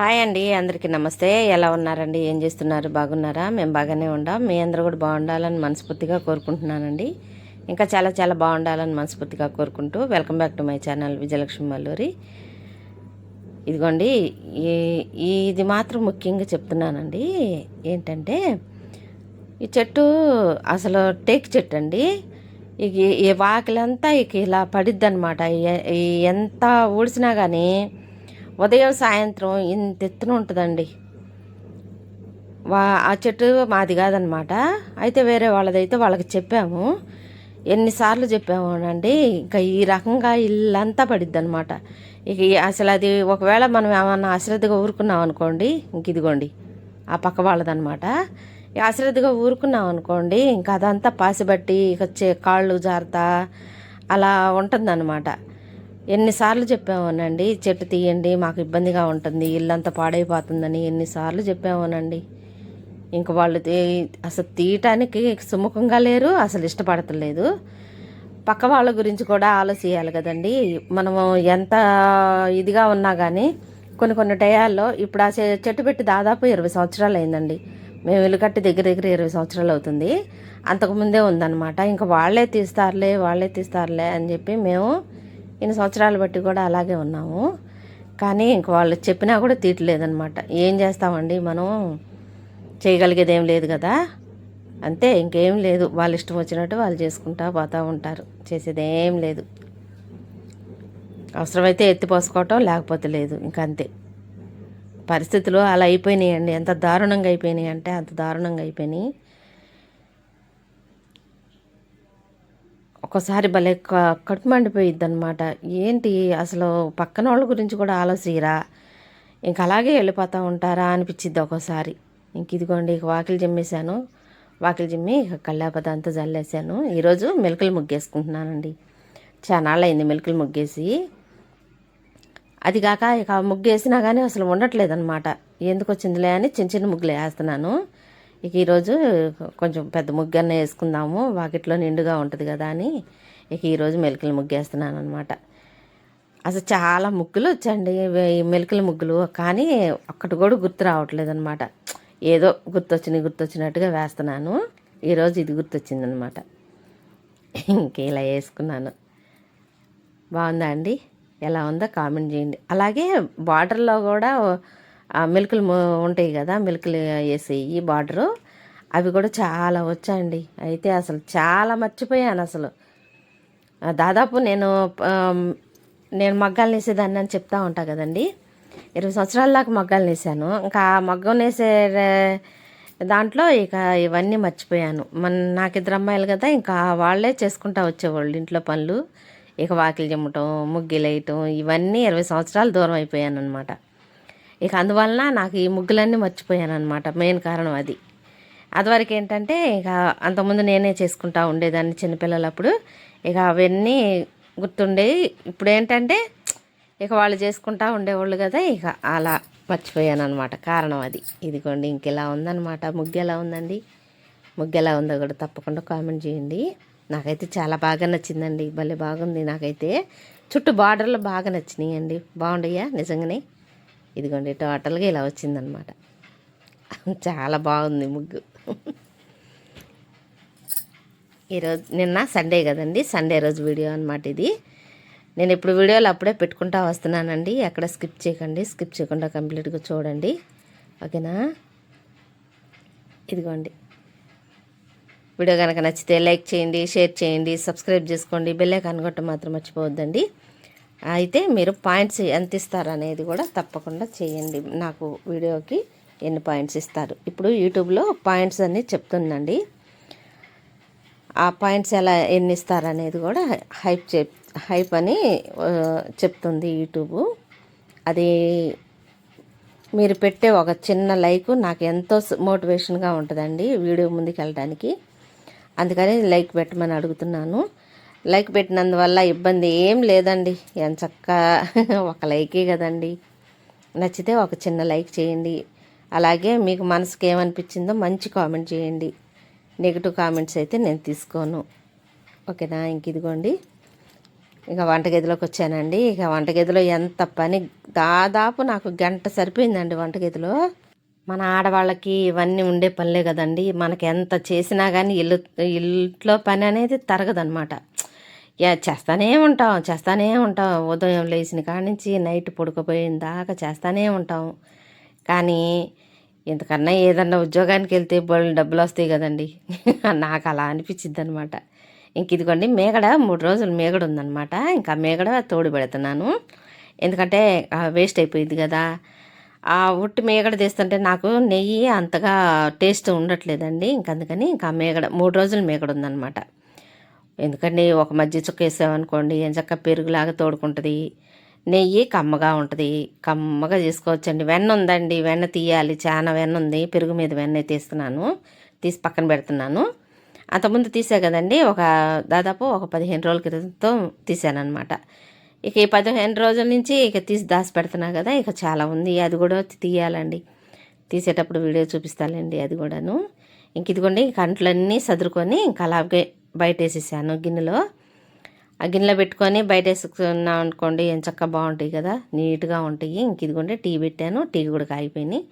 Hi అండి అందరికీ నమస్తే. ఎలా ఉన్నారండి? ఏం చేస్తున్నారు? బాగున్నారా? మేము బాగానే ఉండాం. మీ అందరూ కూడా బాగుండాలని మనస్ఫూర్తిగా కోరుకుంటున్నానండి. ఇంకా చాలా చాలా బాగుండాలని మనస్ఫూర్తిగా కోరుకుంటూ welcome back to my channel Vijayalakshmi Malluri. ఇదిగోండి ఈ- ఇది మాత్రం ముఖ్యంగా చెప్తున్నానండి. ఏంటంటే ఈ చెట్టు అసలు టేక్ చెట్టు అండి. ఇక ఈ- ఈ వాకిలంతా ఇక ఇలా పడిద్ది అనమాట ఎంత ఊడిసినా కానీ ఉదయం సాయంత్రం ఇంత ఎత్తున ఉంటుందండి. వా ఆ చెట్టు మాది కాదనమాట. అయితే వేరే వాళ్ళదైతే వాళ్ళకి చెప్పాము. ఎన్నిసార్లు చెప్పామునండి ఇంకా ఈ రకంగా ఇల్లంతా పడిద్ది అనమాట ఇక అసలు అది ఒకవేళ మనం ఏమన్నా అశ్రద్ధగా ఊరుకున్నాం అనుకోండి ఇంక ఇదిగోండి ఆ పక్క వాళ్ళదనమాట. ఈ అశ్రద్ధగా ఊరుకున్నాం అనుకోండి ఇంకా అదంతా పాసిబట్టి ఇక కాళ్ళు జారుతా అలా ఉంటుందన్నమాట ఎన్నిసార్లు చెప్పామోనండి చెట్టు తీయండి మాకు ఇబ్బందిగా ఉంటుంది ఇల్లంతా పాడైపోతుందని ఎన్నిసార్లు చెప్పామోనండి. ఇంక వాళ్ళు తీ- అసలు తీయటానికి సుముఖంగా లేరు అసలు ఇష్టపడతలేదు. పక్క వాళ్ళ గురించి కూడా ఆలోచించాలి కదండి. మనము ఎంత ఇదిగా ఉన్నా కానీ కొన్ని కొన్ని టయాల్లో ఇప్పుడు ఆ చె- చెట్టు పెట్టి దాదాపు ఇరవై సంవత్సరాలు అయిందండి. మేము ఇల్లు కట్టి దగ్గర దగ్గర ఇరవై సంవత్సరాలు అవుతుంది. అంతకుముందే ఉందన్నమాట. ఇంకా వాళ్ళే తీస్తారులే వాళ్ళే తీస్తారులే అని చెప్పి మేము ఇన్ని సంవత్సరాలు బట్టి కూడా అలాగే ఉన్నాము. కానీ ఇంక వాళ్ళు చెప్పినా కూడా తీయట్లేదన్నమాట. ఏం చేస్తామండి మనం? చేయగలిగేది ఏం లేదు కదా. అంతే ఇంకేం లేదు. వాళ్ళ ఇష్టం వచ్చినట్టు వాళ్ళు చేసుకుంటా పోతూ ఉంటారు. చేసేది ఏం లేదు. అవసరమైతే ఎత్తిపోసుకోవటం లేకపోతే లేదు. ఇంకంతే అంతే. పరిస్థితులు అలా అయిపోయినాయండి. ఎంత దారుణంగా అయిపోయినాయి అంటే అంత దారుణంగా అయిపోయినాయి. ఒక్కోసారి భలే క- కడుపు మండిపోయిద్ది అనమాట ఏంటి అసలు పక్కన వాళ్ళ గురించి కూడా ఆలోచిరా ఇంక అలాగే వెళ్ళిపోతూ ఉంటారా అనిపించిద్ది ఒక్కోసారి. ఇంక ఇదిగోండి ఇక వాకిలి జిమ్మేశాను. వాకిలి జిమ్మి ఇక కళ్ళాపదంతా జల్లేసాను ఈరోజు మెలకలు ముగ్గేసుకుంటున్నానండి. చాలా అయింది మెలకలు ముగ్గేసి. అది కాక ఇక ముగ్గేసినా ముగ్గు వేసినా కానీ అసలు ఉండట్లేదన్నమాట. ఎందుకు వచ్చిందిలే అని చిన్న చిన్న ముగ్గులు వేస్తున్నాను. ఇక ఈరోజు కొంచెం పెద్ద ముగ్గు అన్న వేసుకుందాము. వాకిట్లో నిండుగా ఉంటుంది కదా అని ఇక ఈరోజు మెలకల ముగ్గేస్తున్నాను అనమాట అసలు చాలా ముగ్గులు వచ్చండి. మెలికల ముగ్గులు. కానీ ఒక్కటి కూడా గుర్తు రావట్లేదు అనమాట ఏదో గుర్తొచ్చినాయి గుర్తొచ్చినట్టుగా వేస్తున్నాను. ఈరోజు ఇది గుర్తొచ్చిందనమాట ఇంక ఇలా వేసుకున్నాను. బాగుందా అండి? ఎలా ఉందో కామెంట్ చేయండి. అలాగే బార్డర్లో కూడా మిల్కులు ఉంటాయి కదా మిల్కులు వేసేయి బార్డరు అవి కూడా చాలా వచ్చాయండి. అయితే అసలు చాలా మర్చిపోయాను అసలు. దాదాపు నేను నేను మగ్గాలు నేసేదాన్ని అని చెప్తా ఉంటా కదండి. ఇరవై సంవత్సరాల దాకా మగ్గాలు నేసాను. ఇంకా ఆ మగ్గం నేసే దాంట్లో ఇక ఇవన్నీ మర్చిపోయాను. మన నాకు ఇద్దరు అమ్మాయిలు కదా ఇంకా వాళ్ళే చేసుకుంటా వచ్చేవాళ్ళు ఇంట్లో పనులు. ఇక వాకిలి చెమ్మటం ముగ్గులు వేయటం ఇవన్నీ ఇరవై సంవత్సరాలు దూరం అయిపోయాను అనమాట ఇక అందువలన నాకు ఈ ముగ్గులన్నీ మర్చిపోయాను అనమాట మెయిన్ కారణం అది. అదివరకు ఏంటంటే ఇక అంతకుముందు నేనే చేసుకుంటా ఉండేదాన్ని చిన్నపిల్లలప్పుడు. ఇక అవన్నీ గుర్తుండేవి. ఇప్పుడు ఏంటంటే ఇక వాళ్ళు చేసుకుంటా ఉండేవాళ్ళు కదా ఇక అలా మర్చిపోయాను అనమాట కారణం అది. ఇదిగోండి ఇంక ఇలా ఉందన్నమాట. ముగ్గు ఎలా ఉందండి? ముగ్గు ఎలా ఉందో కూడా తప్పకుండా కామెంట్ చేయండి. నాకైతే చాలా బాగా నచ్చిందండి. భలే బాగుంది నాకైతే. చుట్టూ బార్డర్లు బాగా నచ్చినాయి అండి బాగుండయ్యా నిజంగానే? ఇదిగోండి టోటల్గా ఇలా వచ్చిందనమాట. చాలా బాగుంది ముగ్గు. ఈరోజు నిన్న సండే కదండి సండే రోజు వీడియో అనమాట ఇది. నేను ఇప్పుడు వీడియోలు అప్పుడే పెట్టుకుంటా వస్తున్నానండి. ఎక్కడ స్కిప్ చేయకండి స్కిప్ చేయకుండా కంప్లీట్గా చూడండి. ఓకేనా? ఇదిగోండి. వీడియో కనుక నచ్చితే లైక్ చేయండి షేర్ చేయండి సబ్స్క్రైబ్ చేసుకోండి. బెల్లైకాన్ కొట్ట మాత్రం మర్చిపోవద్దండి. అయితే మీరు పాయింట్స్ ఎంత ఇస్తారు అనేది కూడా తప్పకుండా చేయండి. నాకు వీడియోకి ఎన్ని పాయింట్స్ ఇస్తారు. ఇప్పుడు యూట్యూబ్లో పాయింట్స్ అన్నీ చెప్తుందండి. ఆ పాయింట్స్ ఎలా ఎన్ని ఇస్తారు అనేది కూడా హైప్ చెప్ హైప్ అని చెప్తుంది యూట్యూబ్. అది మీరు పెట్టే ఒక చిన్న లైక్ నాకు ఎంతో మోటివేషన్గా ఉంటుందండి వీడియో ముందుకు వెళ్ళడానికి అందుకని లైక్ పెట్టమని అడుగుతున్నాను. లైక్ పెట్టినందువల్ల ఇబ్బంది ఏం లేదండి. ఎంత ఒక లైకే కదండి. నచ్చితే ఒక చిన్న లైక్ చేయండి. అలాగే మీకు మనసుకి ఏమనిపించిందో మంచి కామెంట్ చేయండి. నెగిటివ్ కామెంట్స్ అయితే నేను తీసుకోను. ఓకేనా? ఇంక ఇదిగోండి. ఇక వంటగదిలోకి వచ్చానండి. ఇక వంటగదిలో ఎంత పని? దాదాపు నాకు గంట సరిపోయిందండి వంటగదిలో. మన ఆడవాళ్ళకి ఇవన్నీ ఉండే పనులే కదండి. మనకి ఎంత చేసినా కానీ ఇల్లు ఇంట్లో పని అనేది తరగదనమాట చేస్తానే ఉంటాం చేస్తానే ఉంటాం. ఉదయం లేచిన కాడి నుంచి నైట్ పడుకోపోయిన దాకా చేస్తానే ఉంటాం. కానీ ఇంతకన్నా ఏదన్నా ఉద్యోగానికి వెళ్తే బళ్ళు డబ్బులు వస్తాయి కదండి. నాకు అలా అనిపించింది అనమాట ఇంక ఇదిగోండి మేగడ మూడు రోజులు మేగడ ఉందన్నమాట. ఇంకా మేగడ తోడు పెడుతున్నాను. ఎందుకంటే వేస్ట్ అయిపోయింది కదా. ఆ ఉట్టి మేగడ తీస్తుంటే నాకు నెయ్యి అంతగా టేస్ట్ ఉండట్లేదండి. ఇంకందుకని ఇంకా మేగడ మూడు రోజులు మేగడ ఉందన్నమాట. ఎందుకంటే ఒక మధ్య చుక్క వేసామనుకోండి ఏం చక్క పెరుగులాగా తోడుకుంటుంది. నెయ్యి కమ్మగా ఉంటుంది. కమ్మగా చేసుకోవచ్చండి. వెన్న ఉందండి వెన్న తీయాలి. చాలా వెన్న ఉంది. పెరుగు మీద వెన్న తీస్తున్నాను తీసి పక్కన పెడుతున్నాను. అంతకుముందు తీసా కదండి ఒక దాదాపు ఒక పదిహేను రోజుల క్రితం తీసానమాట ఇక ఈ పదిహేను రోజుల నుంచి ఇక తీసి దాచి పెడుతున్నా కదా ఇక చాలా ఉంది. అది కూడా తీయాలండి. తీసేటప్పుడు వీడియో చూపిస్తానండి అది కూడాను. ఇంక ఇదిగోండి కంట్లన్నీ సదురుకొని ఇంకా అలాగే బయట వేసేసాను గిన్నెలో. ఆ గిన్నెలో పెట్టుకొని బయట వేసుకున్నాం అనుకోండి ఏం చక్క బాగుంటాయి కదా నీట్గా ఉంటాయి. ఇంక ఇదిగోండి టీ పెట్టాను. టీ కూడా కాగిపోయినాయి.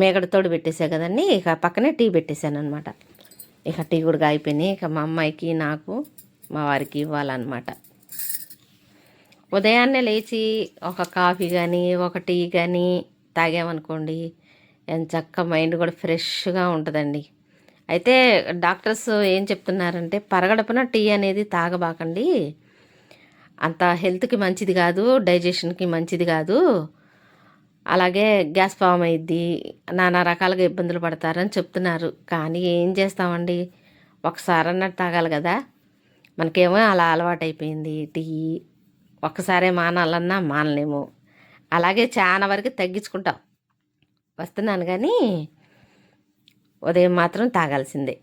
మేకడతోడు పెట్టేసా కదండి ఇక పక్కనే టీ పెట్టేశాను అనమాట ఇక టీ కూడా కాగిపోయినాయి. ఇక మా అమ్మాయికి నాకు మా వారికి ఇవ్వాలన్నమాట. ఉదయాన్నే లేచి ఒక కాఫీ కానీ ఒక టీ కానీ తాగామనుకోండి ఎంత చక్క మైండ్ కూడా ఫ్రెష్గా ఉంటుందండి. అయితే డాక్టర్స్ ఏం చెప్తున్నారంటే పరగడపున టీ అనేది తాగబాకండి. అంత హెల్త్కి మంచిది కాదు డైజెషన్కి మంచిది కాదు. అలాగే గ్యాస్ ఫామ్ అయ్యిద్ది నానా రకాలుగా ఇబ్బందులు పడతారని చెప్తున్నారు. కానీ ఏం చేస్తామండి? ఒకసారి తాగాలి కదా. మనకేమో అలా అలవాటు అయిపోయింది టీ. ఒక్కసారే మానాలన్నా మానలేము. అలాగే చాలా వరకు తగ్గించుకుంటాం. వస్తున్నాను కానీ ఉదయం మాత్రం తాగాల్సిందే.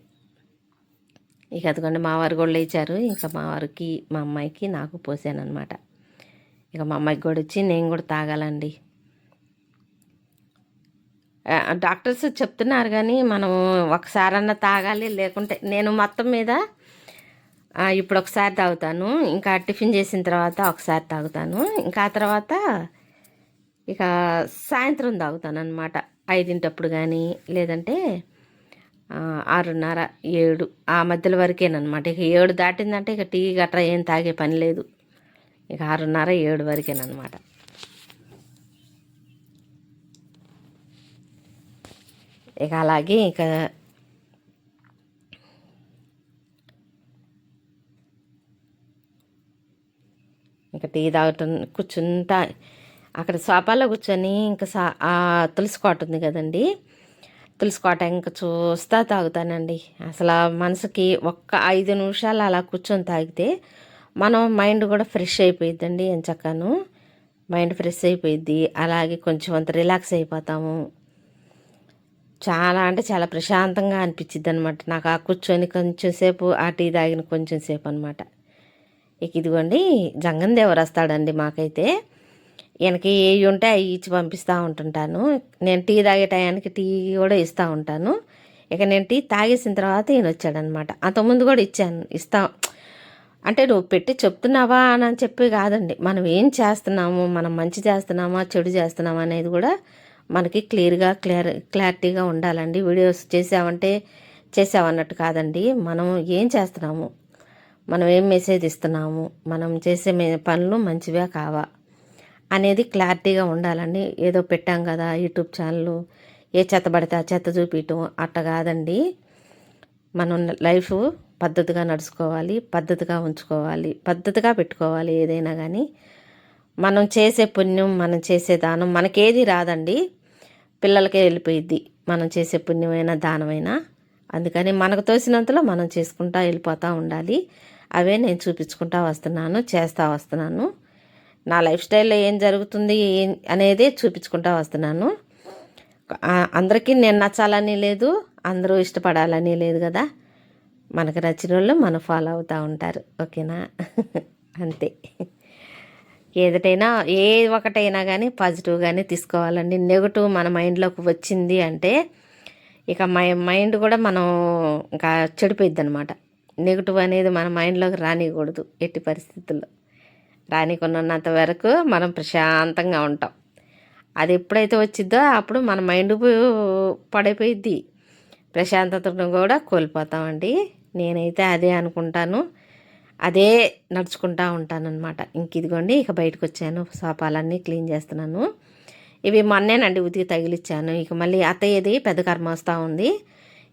ఇక అదిగోండి మా వారు కూడా లేచారు. ఇంకా మా వారికి మా అమ్మాయికి నాకు పోసాను ఇక మా అమ్మాయికి కూడా వచ్చి నేను కూడా తాగాలండి. డాక్టర్స్ చెప్తున్నారు కానీ మనం ఒకసారన్నా తాగాలి లేకుంటే నేను మొత్తం మీద ఇప్పుడు ఒకసారి తాగుతాను. ఇంకా టిఫిన్ చేసిన తర్వాత ఒకసారి తాగుతాను. ఇంకా ఆ తర్వాత ఇక సాయంత్రం తాగుతాను అనమాట ఐదింటప్పుడు కానీ లేదంటే ఆరున్నర ఏడు ఆ మధ్యలో వరకేనమాట ఇక ఏడు దాటిందంటే ఇక టీ గట్రా ఏం తాగే పని లేదు. ఇక ఆరున్నర ఏడు వరకేనమాట ఇక అలాగే ఇక ఇక టీ తాగటం కూర్చుంటా అక్కడ సోఫాలో కూర్చొని ఇంకా సా తులసి కోట ఉంది కదండీ. తులసి కోట ఇంకా చూస్తా తాగుతానండి. అసలు మనసుకి ఒక్క ఐదు నిమిషాలు అలా కూర్చొని తాగితే మనం మైండ్ కూడా ఫ్రెష్ అయిపోయిద్దండి ఎంచక్కను మైండ్ ఫ్రెష్ అయిపోయిద్ది. అలాగే కొంచెం అంత రిలాక్స్ అయిపోతాము. చాలా అంటే చాలా ప్రశాంతంగా అనిపించింది అనమాట నాకు ఆ కూర్చొని కొంచెం సేపు ఆ టీ తాగిన కొంచెం సేపు అనమాట ఇక ఇదిగోండి జంగం దేవరు వస్తాడండి మాకైతే. ఈయనకి ఏవి ఉంటే అవి ఇచ్చి పంపిస్తూ ఉంటుంటాను. నేను టీ తాగే టయానికి టీ కూడా ఇస్తూ ఉంటాను. ఇక నేను టీ తాగేసిన తర్వాత ఈయన వచ్చాడనమాట. అంతకుముందు కూడా ఇచ్చాను. ఇస్తా అంటే నువ్వు పెట్టి చెప్తున్నావా అని చెప్పి కాదండి. మనం ఏం చేస్తున్నాము? మనం మంచి చేస్తున్నామా? చెడు చేస్తున్నామా అనేది కూడా మనకి క్లియర్గా క్లియర్ క్లారిటీగా ఉండాలండి. వీడియోస్ చేసామంటే చేసామన్నట్టు కాదండి. మనం ఏం చేస్తున్నాము? మనం ఏం మెసేజ్ ఇస్తున్నాము? మనం చేసే పనులు మంచివే కావా? అనేది క్లారిటీగా ఉండాలండి. ఏదో పెట్టాం కదా యూట్యూబ్ ఛానల్ ఏ చెత్త పడితే ఆ చెత్త చూపించటం అట్ట కాదండి. మనం లైఫ్ పద్ధతిగా నడుచుకోవాలి పద్ధతిగా ఉంచుకోవాలి పద్ధతిగా పెట్టుకోవాలి ఏదైనా కానీ మనం చేసే పుణ్యం మనం చేసే దానం మనకేది రాదండి. పిల్లలకే వెళ్ళిపోయిద్ది. మనం చేసే పుణ్యమైన దానమైనా. అందుకని మనకు తోసినంతలో మనం చేసుకుంటా వెళ్ళిపోతూ ఉండాలి. అవే నేను చూపించుకుంటా వస్తున్నాను చేస్తూ వస్తున్నాను. నా లైఫ్ స్టైల్లో ఏం జరుగుతుంది ఏం అనేది చూపించుకుంటా వస్తున్నాను. అందరికీ నేను నచ్చాలని లేదు అందరూ ఇష్టపడాలని లేదు కదా. మనకు నచ్చిన వాళ్ళు మనం ఫాలో అవుతూ ఉంటారు ఓకేనా? అంతే. ఏదైనా ఏ ఒకటైనా కానీ పాజిటివ్ కానీ తీసుకోవాలండి. నెగటివ్ మన మైండ్లోకి వచ్చింది అంటే ఇక మై మైండ్ కూడా మనం ఇంకా చెడిపోయిద్ది అనమాట నెగిటివ్ అనేది మన మైండ్లోకి రానియకూడదు ఎట్టి పరిస్థితుల్లో. రానికున్నంత వరకు మనం ప్రశాంతంగా ఉంటాం. అది ఎప్పుడైతే వచ్చిద్దో అప్పుడు మన మైండ్ పడిపోయిద్ది. ప్రశాంతతను కూడా కోల్పోతామండి. నేనైతే అదే అనుకుంటాను. అదే నడుచుకుంటా ఉంటానన్నమాట. ఇంక ఇదిగోండి ఇక బయటకు వచ్చాను సోఫాలన్నీ క్లీన్ చేస్తున్నాను. ఇవి మొన్నేనండి ఉతికి తగిలిచ్చాను. ఇక మళ్ళీ అత్తయ్యది పెద్ద కర్మ వస్తూ ఉంది.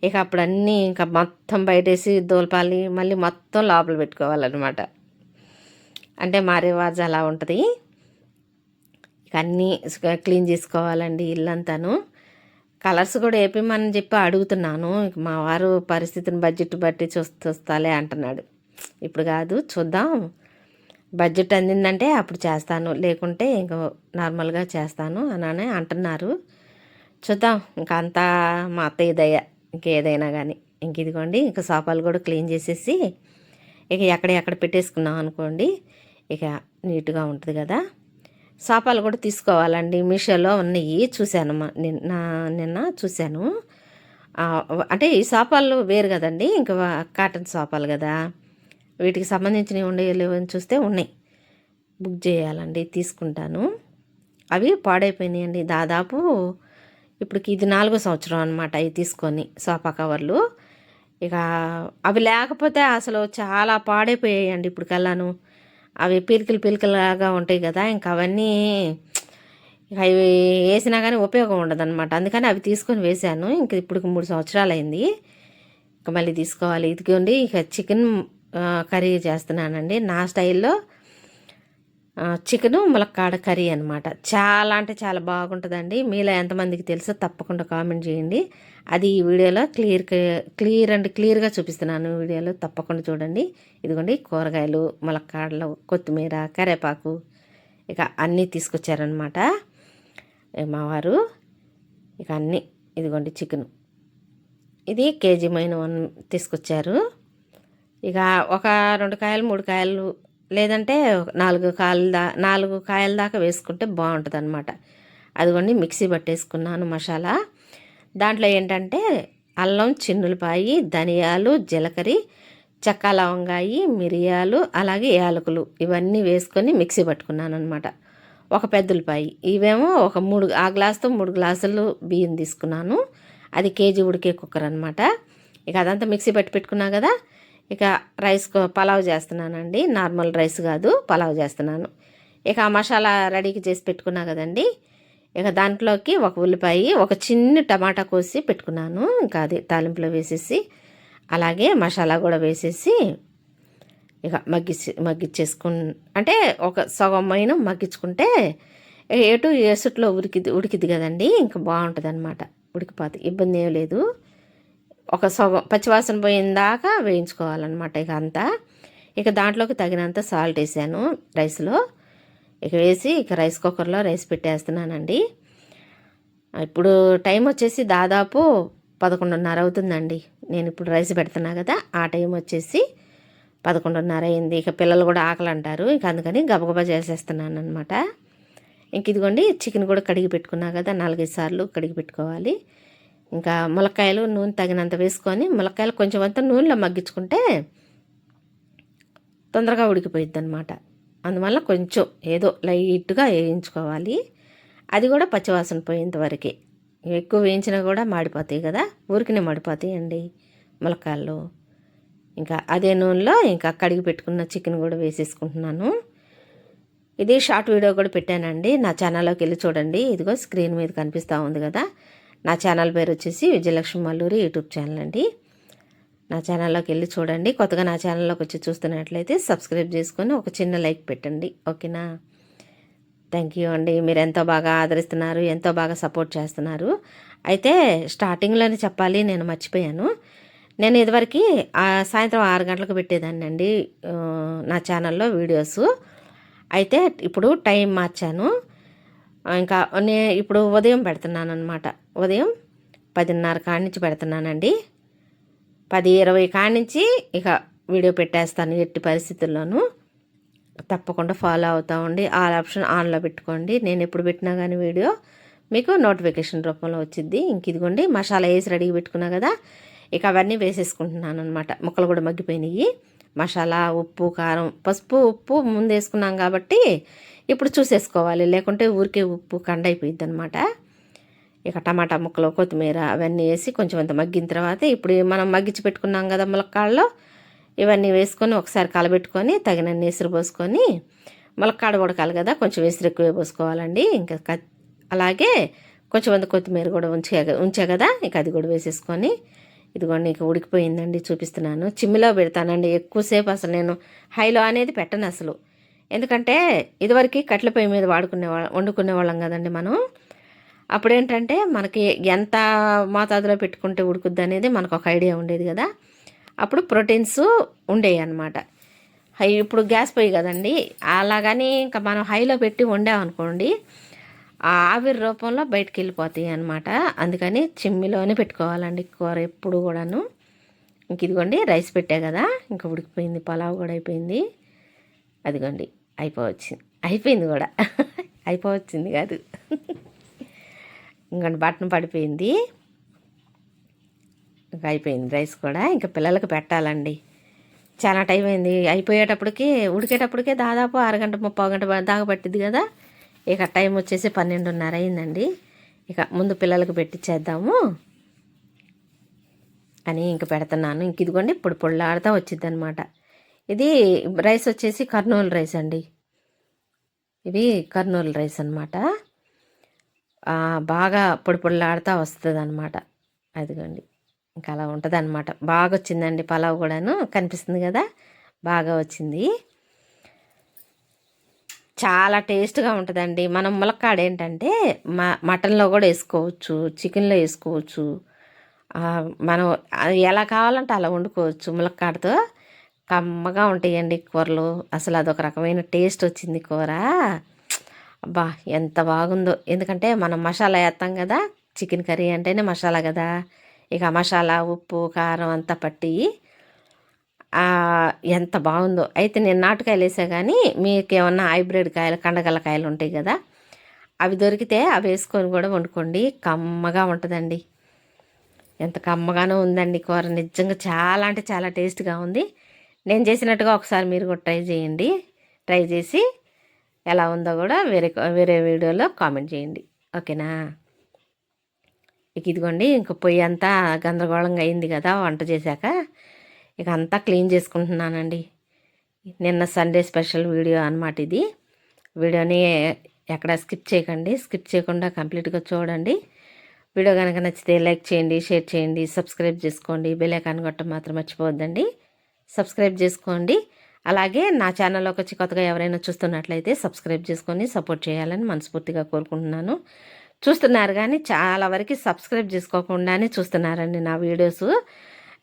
ఇక అప్పుడు అన్నీ ఇంకా మొత్తం బయటేసి దోల్పాలి. మళ్ళీ మొత్తం లోపల పెట్టుకోవాలన్నమాట. అంటే మా రివాజ్ అలా ఉంటుంది. ఇక అన్నీ క్లీన్ చేసుకోవాలండి ఇల్లంతాను. కలర్స్ కూడా వేపిమని చెప్పి అడుగుతున్నాను. మా వారు పరిస్థితిని బడ్జెట్ బట్టి చూస్తాలే అంటున్నాడు. ఇప్పుడు కాదు చూద్దాం. బడ్జెట్ అందిందంటే అప్పుడు చేస్తాను. లేకుంటే ఇంకా నార్మల్గా చేస్తాను అని అంటున్నారు. చూద్దాం. ఇంకా అంతా మా అత్తయ్య దయ. ఇంకేదైనా కానీ ఇంక ఇదిగోండి ఇంకా సోఫాలు కూడా క్లీన్ చేసేసి ఇక ఎక్కడ ఎక్కడ పెట్టేసుకున్నాం అనుకోండి ఇక నీట్గా ఉంటుంది కదా. సోఫాలు కూడా తీసుకోవాలండి. మీషోలో ఉన్నాయి చూశాను నిన్న నిన్న చూశాను. అంటే ఈ సోఫాలు వేరు కదండి. ఇంకా కాటన్ సోఫాలు కదా. వీటికి సంబంధించినవి ఉండేవి లేవని చూస్తే ఉన్నాయి. బుక్ చేయాలండి తీసుకుంటాను. అవి పాడైపోయినాయండి. దాదాపు ఇప్పటికి ఇది నాలుగో సంవత్సరం అనమాట అవి తీసుకొని సోఫా కవర్లు. ఇక అవి లేకపోతే అసలు చాలా పాడైపోయాయండి ఇప్పుడు కల్లాను అవి పీలికలు పీలికలాగా ఉంటాయి కదా ఇంకా అవన్నీ అవి వేసినా కానీ ఉపయోగం ఉండదన్నమాట. అందుకని అవి తీసుకొని వేశాను. ఇంక ఇప్పుడు మూడు సంవత్సరాలు అయింది ఇంక మళ్ళీ తీసుకోవాలి. ఇదిగోండి ఇక చికెన్ కర్రీ చేస్తున్నానండి. నా స్టైల్లో చికెను ములక్కాడ కర్రీ అనమాట చాలా అంటే చాలా బాగుంటుందండి. మీలో ఎంతమందికి తెలుసో తప్పకుండా కామెంట్ చేయండి. అది ఈ వీడియోలో క్లియర్ క్లియర్ అండ్ క్లియర్గా చూపిస్తున్నాను వీడియోలో. తప్పకుండా చూడండి. ఇదిగోండి కూరగాయలు ములక్కాడలు కొత్తిమీర కరేపాకు ఇక అన్నీ తీసుకొచ్చారనమాట మా వారు ఇక అన్నీ ఇదిగోండి చికెన్. ఇది కేజీ మైన వన్ తీసుకొచ్చారు. ఇక ఒక రెండు కాయలు మూడు కాయలు లేదంటే నాలుగు కాయల దా నాలుగు కాయల దాకా వేసుకుంటే బాగుంటుంది అనమాట అదిగోండి మిక్సీ పట్టేసుకున్నాను మసాలా. దాంట్లో ఏంటంటే అల్లం చిన్నులపాయి ధనియాలు జీలకర్ర చెక్క లవంగాయి మిరియాలు అలాగే యాలకులు ఇవన్నీ వేసుకొని మిక్సీ పట్టుకున్నాను అనమాట ఒక పెద్దలపాయి ఇవేమో ఒక మూడు ఆ గ్లాసుతో మూడు గ్లాసులు బియ్యం తీసుకున్నాను. అది కేజీ ఉడికే కుక్కర్ అనమాట ఇక అదంతా మిక్సీ పెట్టి పెట్టుకున్నా కదా ఇక రైస్ కో- పలావ్ చేస్తున్నానండి. నార్మల్ రైస్ కాదు పలావ్ చేస్తున్నాను. ఇక ఆ మసాలా రెడీకి చేసి పెట్టుకున్నా కదండి. ఇక దాంట్లోకి ఒక ఉల్లిపాయ ఒక చిన్న టమాటా కోసి పెట్టుకున్నాను. ఇంకా అది తాలింపులో వేసేసి అలాగే మసాలా కూడా వేసేసి ఇక మగ్గిచ్చి మగ్గిచ్చేసుకు అంటే ఒక సగం మైన మగ్గించుకుంటే ఎటు ఎసుట్లో ఉడికిది ఉడికిద్ది కదండి. ఇంకా బాగుంటుంది అనమాట ఉడికిపోతుంది ఇబ్బంది ఏం లేదు. ఒక సగం పచ్చివాసన పోయిందాకా వేయించుకోవాలన్నమాట ఇక అంతా. ఇక దాంట్లోకి తగినంత సాల్ట్ వేసాను రైస్లో. ఇక వేసి ఇక రైస్ కుక్కర్లో రైస్ పెట్టేస్తున్నానండి. ఇప్పుడు టైం వచ్చేసి దాదాపు పదకొండున్నర అవుతుందండి. నేను ఇప్పుడు రైస్ పెడుతున్నా కదా ఆ టైం వచ్చేసి పదకొండున్నర అయింది. ఇక పిల్లలు కూడా ఆకలి అంటారు. ఇక అందుకని గబగబా చేసేస్తున్నాను అనమాట ఇంక ఇదిగోండి చికెన్ కూడా కడిగి పెట్టుకున్నా కదా నాలుగైదు సార్లు కడిగి పెట్టుకోవాలి. ఇంకా ములక్కాయలు నూనె తగినంత వేసుకొని ములక్కాయలు కొంచెం అంతా నూనెలో మగ్గించుకుంటే తొందరగా ఉడికిపోయిద్ది అనమాట అందువల్ల కొంచెం ఏదో లైట్గా వేయించుకోవాలి. అది కూడా పచ్చివాసన పోయేంత వరకే. ఎక్కువ వేయించినా కూడా మాడిపోతాయి కదా. ఊరికినే మాడిపోతాయండి ములక్కాయలు. ఇంకా అదే నూనెలో ఇంకా కడిగి పెట్టుకున్న చికెన్ కూడా వేసేసుకుంటున్నాను. ఇది షార్ట్ వీడియో కూడా పెట్టానండి. నా ఛానల్లోకి వెళ్ళి చూడండి. ఇదిగో స్క్రీన్ మీద కనిపిస్తూ ఉంది కదా. నా ఛానల్ పేరు వచ్చేసి విజయలక్ష్మి మల్లూరి యూట్యూబ్ ఛానల్ అండి. నా ఛానల్లోకి వెళ్ళి చూడండి. కొత్తగా నా ఛానల్లోకి వచ్చి చూస్తున్నట్లయితే సబ్స్క్రైబ్ చేసుకొని ఒక చిన్న లైక్ పెట్టండి. ఓకేనా? థ్యాంక్ యూ అండి. మీరు ఎంతో బాగా ఆదరిస్తున్నారు ఎంతో బాగా సపోర్ట్ చేస్తున్నారు. అయితే స్టార్టింగ్లోనే చెప్పాలి నేను మర్చిపోయాను. నేను ఇదివరకు సాయంత్రం ఆరు గంటలకు పెట్టేదాన్ని అండి నా ఛానల్లో వీడియోస్. అయితే ఇప్పుడు టైం మార్చాను. ఇంకా నే ఇప్పుడు ఉదయం పెడుతున్నాను అనమాట ఉదయం పదిన్నర కాడి నుంచి పెడుతున్నానండి. పది ఇరవై కాడి నుంచి ఇక వీడియో పెట్టేస్తాను ఎట్టి పరిస్థితుల్లోనూ. తప్పకుండా ఫాలో అవుతా ఉండి ఆల్ ఆప్షన్ ఆన్లో పెట్టుకోండి. నేను ఎప్పుడు పెట్టినా కానీ వీడియో మీకు నోటిఫికేషన్ రూపంలో వచ్చింది ఇంక ఇదిగోండి మసాలా వేసి రెడీ పెట్టుకున్నా కదా ఇక అవన్నీ వేసేసుకుంటున్నాను అనమాట ముక్కలు కూడా మగ్గిపోయినాయి. మసాలా ఉప్పు కారం పసుపు ఉప్పు ముందు వేసుకున్నాం కాబట్టి ఇప్పుడు చూసేసుకోవాలి. లేకుంటే ఊరికే ఉప్పు కండ అయిపోయింది అనమాట ఇక టమాటా ముక్కలు కొత్తిమీర అవన్నీ వేసి కొంచెం అంత మగ్గిన తర్వాత ఇప్పుడు మనం మగ్గించి పెట్టుకున్నాం కదా ములక్కాడలో ఇవన్నీ వేసుకొని ఒకసారి కలబెట్టుకొని తగినన్ని ఎసురు పోసుకొని ములక్కాడ ఉడకాలి కదా కొంచెం ఎసురు ఎక్కువ పోసుకోవాలండి. ఇంకా అలాగే కొంచెం అంత కొత్తిమీర కూడా ఉంచే ఉంచే కదా ఇక అది కూడా వేసేసుకొని ఇదిగోండి ఇక ఉడికిపోయిందండి చూపిస్తున్నాను. చిమ్మిలో పెడతానండి ఎక్కువసేపు అసలు నేను హైలో అనేది పెట్టను అసలు. ఎందుకంటే ఇదివరకు కట్టెల పొయ్యి మీద వాడుకునే వాళ్ళ వండుకునే వాళ్ళం కదండి మనం. అప్పుడేంటంటే మనకి ఎంత మోతాదులో పెట్టుకుంటే ఉడుకుద్ది అనేది మనకు ఒక ఐడియా ఉండేది కదా. అప్పుడు ప్రోటీన్స్ ఉండేవి అనమాట హై ఇప్పుడు గ్యాస్ పొయ్యి కదండి. అలాగని ఇంకా మనం హైలో పెట్టి వండామనుకోండి ఆ ఆవిరి రూపంలో బయటికి వెళ్ళిపోతాయి అనమాట అందుకని చిమ్మిలోనే పెట్టుకోవాలండి కూర ఎప్పుడు కూడాను. ఇంక ఇదిగోండి రైస్ పెట్టా కదా. ఇంకా ఉడికిపోయింది పలావ్ కూడా అయిపోయింది. అదిగోండి అయిపోవచ్చింది. అయిపోయింది కూడా. అయిపోవచ్చింది కాదు. ఇంకా బట్టన్ పడిపోయింది. ఇంకా అయిపోయింది రైస్ కూడా. ఇంకా పిల్లలకు పెట్టాలండి. చాలా టైం అయింది. అయిపోయేటప్పటికి ఉడికేటప్పటికే దాదాపు అరగంట ముప్పై గంట దాకా పట్టింది కదా. ఇక టైం వచ్చేసి పన్నెండున్నర అయిందండి. ఇక ముందు పిల్లలకు పెట్టించేద్దాము అని ఇంక పెడుతున్నాను. ఇంక ఇదిగోండి పొడి పొళ్ళాడుతూ వచ్చింది అనమాట ఇది రైస్ వచ్చేసి కర్నూలు రైస్ అండి. ఇవి కర్నూలు రైస్ అనమాట బాగా పొడి పొడిలాడుతూ వస్తుంది అనమాట అదిగోండి. ఇంకా అలా ఉంటుంది అనమాట బాగా వచ్చిందండి పలావ్ కూడాను. కనిపిస్తుంది కదా? బాగా వచ్చింది. చాలా టేస్ట్గా ఉంటుందండి. మనం ములక్కాడ ఏంటంటే మటన్లో కూడా వేసుకోవచ్చు చికెన్లో వేసుకోవచ్చు. మనం ఎలా కావాలంటే అలా వండుకోవచ్చు ములక్కాడతో. కమ్మగా ఉంటాయండి కూరలు. అసలు అదొక రకమైన టేస్ట్ వచ్చింది కూర. అబ్బా ఎంత బాగుందో. ఎందుకంటే మనం మసాలా వేస్తాం కదా చికెన్ కర్రీ అంటేనే మసాలా కదా. ఇక మసాలా ఉప్పు కారం అంతా పట్టి ఎంత బాగుందో. అయితే నేను నాటుకాయలు వేసా కానీ మీకు ఏమన్నా హైబ్రిడ్ కాయలు కండగల కాయలు ఉంటాయి కదా అవి దొరికితే అవి వేసుకొని కూడా వండుకోండి. కమ్మగా ఉంటుందండి. ఎంత కమ్మగానో ఉందండి కూర. నిజంగా చాలా అంటే చాలా టేస్ట్గా ఉంది. నేను చేసినట్టుగా ఒకసారి మీరు కూడా ట్రై చేయండి. ట్రై చేసి ఎలా ఉందో కూడా వేరే వేరే వీడియోలో కామెంట్ చేయండి. ఓకేనా? ఇక ఇదిగోండి ఇంక పొయ్యి అంతా గందరగోళంగా అయింది కదా వంట చేశాక ఇక అంతా క్లీన్ చేసుకుంటున్నానండి. నిన్న సండే స్పెషల్ వీడియో అన్నమాట ఇది. వీడియోని ఎక్కడ స్కిప్ చేయకండి స్కిప్ చేయకుండా కంప్లీట్గా చూడండి. వీడియో కనుక నచ్చితే లైక్ చేయండి షేర్ చేయండి సబ్స్క్రైబ్ చేసుకోండి. బెల్ ఐకాన్ కొట్టడం మాత్రం మర్చిపోవద్దండి. సబ్స్క్రైబ్ చేసుకోండి. అలాగే నా ఛానల్లోకి వచ్చి కొత్తగా ఎవరైనా చూస్తున్నట్లయితే సబ్స్క్రైబ్ చేసుకొని సపోర్ట్ చేయాలని మనస్ఫూర్తిగా కోరుకుంటున్నాను. చూస్తున్నారు కానీ చాలా వరకు సబ్స్క్రైబ్ చేసుకోకుండానే చూస్తున్నారండి నా వీడియోస్.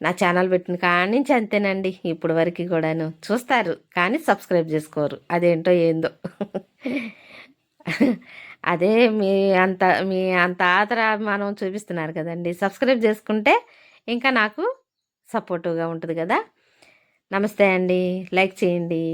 నా ఛానల్ పెట్టిన కాడి నుంచి అంతేనండి ఇప్పుడు వరకు కూడాను. చూస్తారు కానీ సబ్స్క్రైబ్ చేసుకోరు. అదేంటో ఏందో. అదే మీ అంత మీ అంత ఆదరాభిమానం మనం చూపిస్తున్నారు కదండి. సబ్స్క్రైబ్ చేసుకుంటే ఇంకా నాకు సపోర్టివ్గా ఉంటుంది కదా. నమస్తే అండి. లైక్ చేయండి.